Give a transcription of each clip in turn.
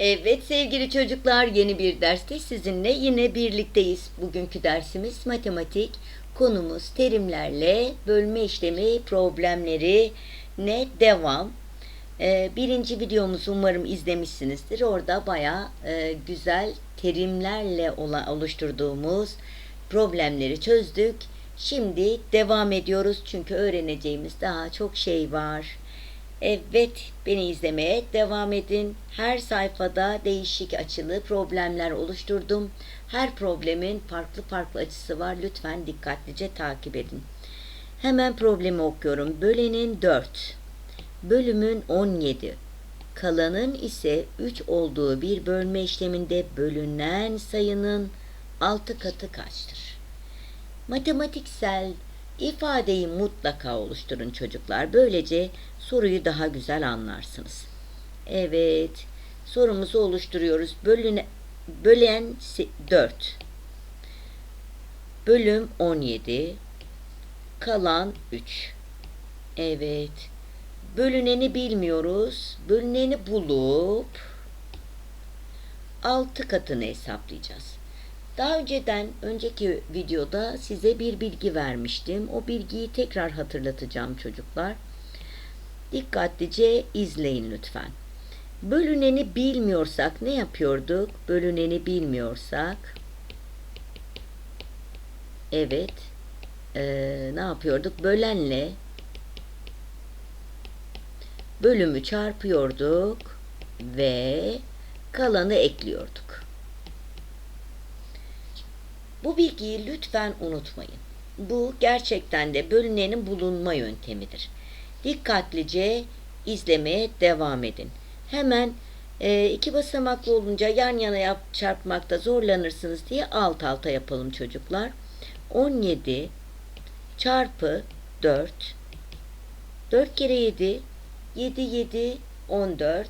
Evet sevgili çocuklar yeni bir derste sizinle yine birlikteyiz. Bugünkü dersimiz matematik. Konumuz terimlerle bölme işlemi problemleri ne devam. Ee, birinci videomuzu umarım izlemişsinizdir. Orada baya e, güzel terimlerle oluşturduğumuz problemleri çözdük. Şimdi devam ediyoruz çünkü öğreneceğimiz daha çok şey var. Evet, beni izlemeye devam edin. Her sayfada değişik açılı problemler oluşturdum. Her problemin farklı farklı açısı var. Lütfen dikkatlice takip edin. Hemen problemi okuyorum. Bölenin 4, bölümün 17, kalanın ise 3 olduğu bir bölme işleminde bölünen sayının 6 katı kaçtır? Matematiksel ifadeyi mutlaka oluşturun çocuklar. Böylece soruyu daha güzel anlarsınız. Evet, sorumuzu oluşturuyoruz. Bölüne, bölen 4. Bölüm 17. Kalan 3. Evet. Bölüneni bilmiyoruz. Bölüneni bulup 6 katını hesaplayacağız. Daha önceden önceki videoda size bir bilgi vermiştim. O bilgiyi tekrar hatırlatacağım çocuklar. Dikkatlice izleyin lütfen. Bölüneni bilmiyorsak ne yapıyorduk? Bölüneni bilmiyorsak evet ee, ne yapıyorduk? Bölenle bölümü çarpıyorduk ve kalanı ekliyorduk. Bu bilgiyi lütfen unutmayın. Bu gerçekten de bölünenin bulunma yöntemidir. Dikkatlice izlemeye devam edin. Hemen e, iki basamaklı olunca yan yana yap, çarpmakta zorlanırsınız diye alt alta yapalım çocuklar. 17 çarpı 4 4 kere 7 7 7 14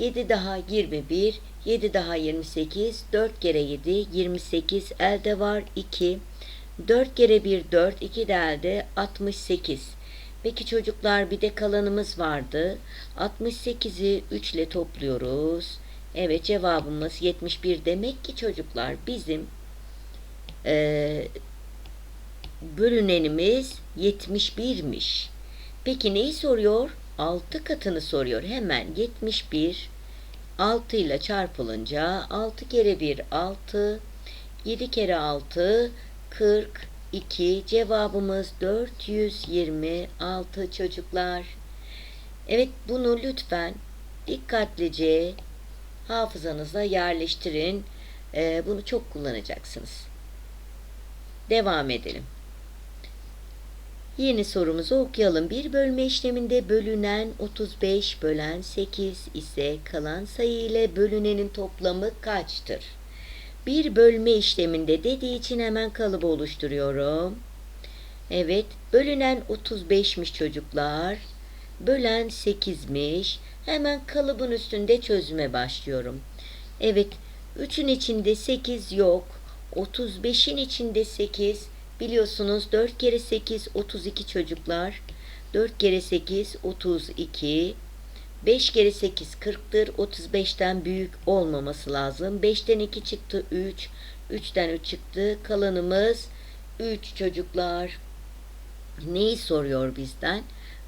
7 daha 21 7 daha 28 4 kere 7 28 elde var 2 4 kere 1 4 2 de elde 68 Peki çocuklar bir de kalanımız vardı. 68'i 3 ile topluyoruz. Evet cevabımız 71. Demek ki çocuklar bizim e, bölünenimiz 71'miş. Peki neyi soruyor? 6 katını soruyor. Hemen 71 6 ile çarpılınca 6 kere 1 6 7 kere 6 40 2 cevabımız 426 çocuklar. Evet bunu lütfen dikkatlice hafızanıza yerleştirin. Ee, bunu çok kullanacaksınız. Devam edelim. Yeni sorumuzu okuyalım. Bir bölme işleminde bölünen 35 bölen 8 ise kalan sayı ile bölünenin toplamı kaçtır? Bir bölme işleminde dediği için hemen kalıbı oluşturuyorum. Evet, bölünen 35'miş çocuklar. Bölen 8'miş. Hemen kalıbın üstünde çözüme başlıyorum. Evet, 3'ün içinde 8 yok. 35'in içinde 8. Biliyorsunuz 4 kere 8 32 çocuklar. 4 kere 8 32. 5 kere 8 40'tır. 35'ten büyük olmaması lazım. 5'ten 2 çıktı 3. 3'ten 3 çıktı. Kalanımız 3 çocuklar. Neyi soruyor bizden?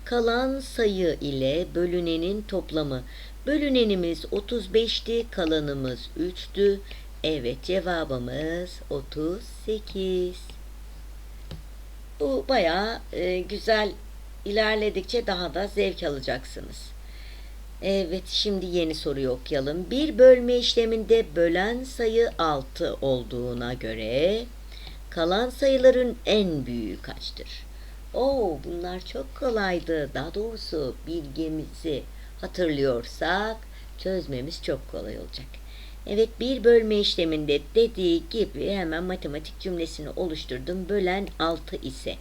Kalan sayı ile bölünenin toplamı. Bölünenimiz 35'ti, kalanımız 3'tü. Evet cevabımız 38. Bu bayağı e, güzel ilerledikçe daha da zevk alacaksınız. Evet şimdi yeni soruyu okuyalım. Bir bölme işleminde bölen sayı 6 olduğuna göre kalan sayıların en büyüğü kaçtır? Oo bunlar çok kolaydı. Daha doğrusu bilgimizi hatırlıyorsak çözmemiz çok kolay olacak. Evet bir bölme işleminde dediği gibi hemen matematik cümlesini oluşturdum. Bölen 6 ise.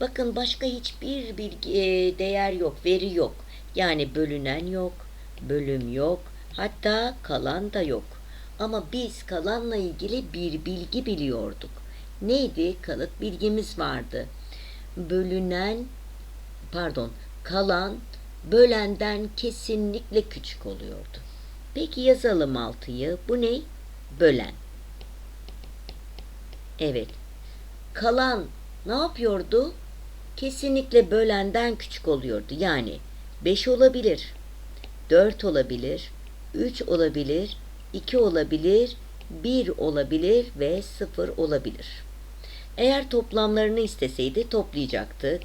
Bakın başka hiçbir bilgi, e, değer yok, veri yok. Yani bölünen yok, bölüm yok, hatta kalan da yok. Ama biz kalanla ilgili bir bilgi biliyorduk. Neydi? Kalıt bilgimiz vardı. Bölünen, pardon, kalan bölenden kesinlikle küçük oluyordu. Peki yazalım 6'yı. Bu ne? Bölen. Evet. Kalan ne yapıyordu? Kesinlikle bölenden küçük oluyordu. Yani 5 olabilir, 4 olabilir, 3 olabilir, 2 olabilir, 1 olabilir ve 0 olabilir. Eğer toplamlarını isteseydi toplayacaktık.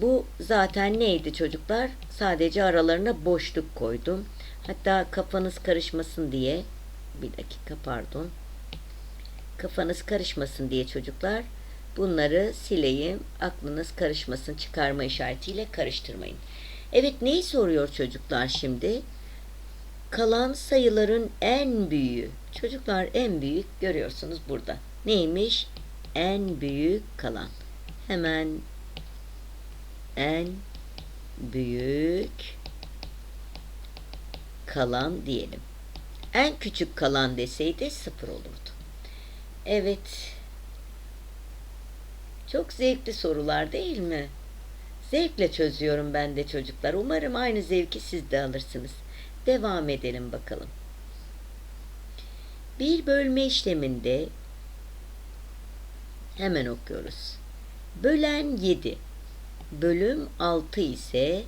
Bu zaten neydi çocuklar? Sadece aralarına boşluk koydum. Hatta kafanız karışmasın diye bir dakika pardon. Kafanız karışmasın diye çocuklar bunları sileyim. Aklınız karışmasın çıkarma işaretiyle karıştırmayın. Evet neyi soruyor çocuklar şimdi? Kalan sayıların en büyüğü. Çocuklar en büyük görüyorsunuz burada. Neymiş? En büyük kalan. Hemen en büyük kalan diyelim. En küçük kalan deseydi sıfır olurdu. Evet. Çok zevkli sorular değil mi? Zevkle çözüyorum ben de çocuklar. Umarım aynı zevki siz de alırsınız. Devam edelim bakalım. Bir bölme işleminde hemen okuyoruz. Bölen 7, bölüm 6 ise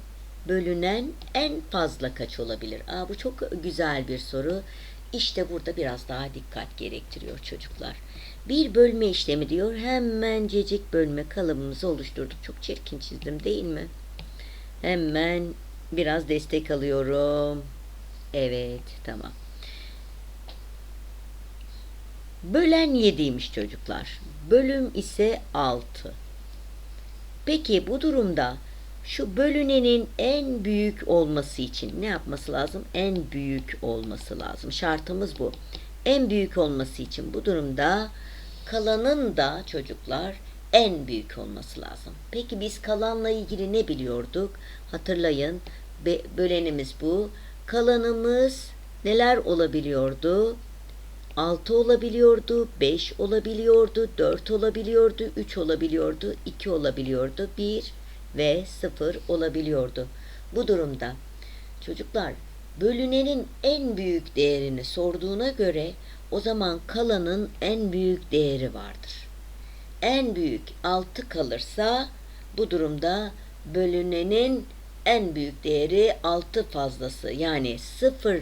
bölünen en fazla kaç olabilir? Aa, bu çok güzel bir soru. İşte burada biraz daha dikkat gerektiriyor çocuklar. Bir bölme işlemi diyor. Hemencecik bölme kalıbımızı oluşturduk. Çok çirkin çizdim değil mi? Hemen biraz destek alıyorum. Evet tamam. Bölen 7'ymiş çocuklar. Bölüm ise 6. Peki bu durumda şu bölünenin en büyük olması için ne yapması lazım? En büyük olması lazım. Şartımız bu. En büyük olması için bu durumda kalanın da çocuklar en büyük olması lazım. Peki biz kalanla ilgili ne biliyorduk? Hatırlayın. Bölenimiz bu. Kalanımız neler olabiliyordu? 6 olabiliyordu, 5 olabiliyordu, 4 olabiliyordu, 3 olabiliyordu, 2 olabiliyordu, 1 ve 0 olabiliyordu. Bu durumda çocuklar bölünenin en büyük değerini sorduğuna göre o zaman kalanın en büyük değeri vardır. En büyük 6 kalırsa bu durumda bölünenin en büyük değeri 6 fazlası yani 0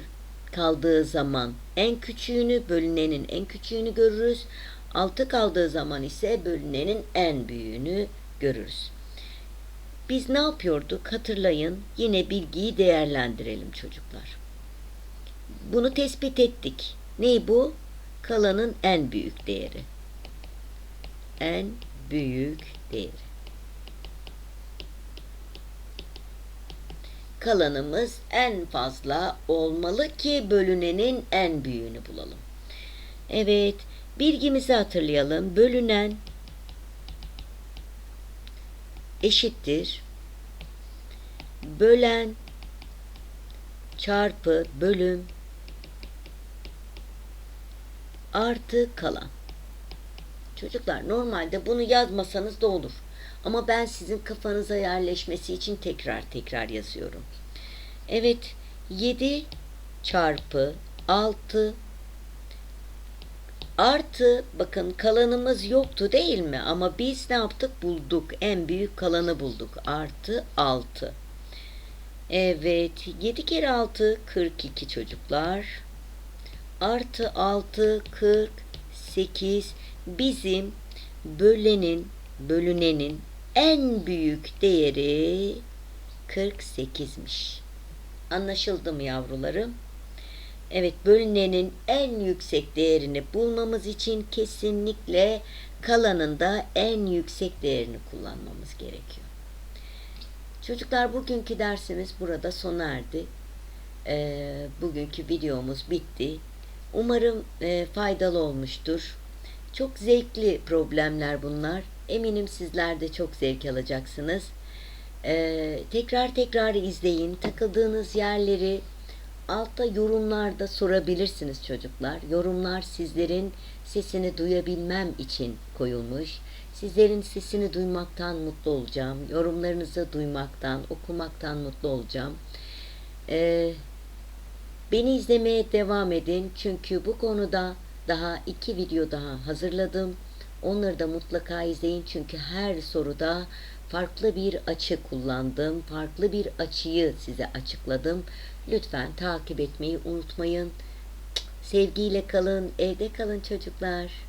kaldığı zaman en küçüğünü bölünenin en küçüğünü görürüz. 6 kaldığı zaman ise bölünenin en büyüğünü görürüz. Biz ne yapıyorduk? Hatırlayın. Yine bilgiyi değerlendirelim çocuklar. Bunu tespit ettik. Ne bu? Kalanın en büyük değeri. En büyük değeri. Kalanımız en fazla olmalı ki bölünenin en büyüğünü bulalım. Evet, bilgimizi hatırlayalım. Bölünen eşittir. Bölen çarpı bölüm artı kalan. Çocuklar normalde bunu yazmasanız da olur. Ama ben sizin kafanıza yerleşmesi için tekrar tekrar yazıyorum. Evet 7 çarpı 6 artı bakın kalanımız yoktu değil mi? Ama biz ne yaptık? Bulduk. En büyük kalanı bulduk. Artı 6. Evet 7 kere 6 42 çocuklar. Artı 6 48 bizim bölenin bölünenin en büyük değeri 48'miş. Anlaşıldı mı yavrularım? Evet bölünenin en yüksek değerini bulmamız için kesinlikle kalanın da en yüksek değerini kullanmamız gerekiyor. Çocuklar bugünkü dersimiz burada sona erdi. Ee, bugünkü videomuz bitti. Umarım e, faydalı olmuştur. Çok zevkli problemler bunlar. Eminim sizler de çok zevk alacaksınız. Ee, tekrar tekrar izleyin. Takıldığınız yerleri altta yorumlarda sorabilirsiniz çocuklar. Yorumlar sizlerin sesini duyabilmem için koyulmuş. Sizlerin sesini duymaktan mutlu olacağım. Yorumlarınızı duymaktan, okumaktan mutlu olacağım. Ee, Beni izlemeye devam edin çünkü bu konuda daha iki video daha hazırladım. Onları da mutlaka izleyin çünkü her soruda farklı bir açı kullandım. Farklı bir açıyı size açıkladım. Lütfen takip etmeyi unutmayın. Sevgiyle kalın, evde kalın çocuklar.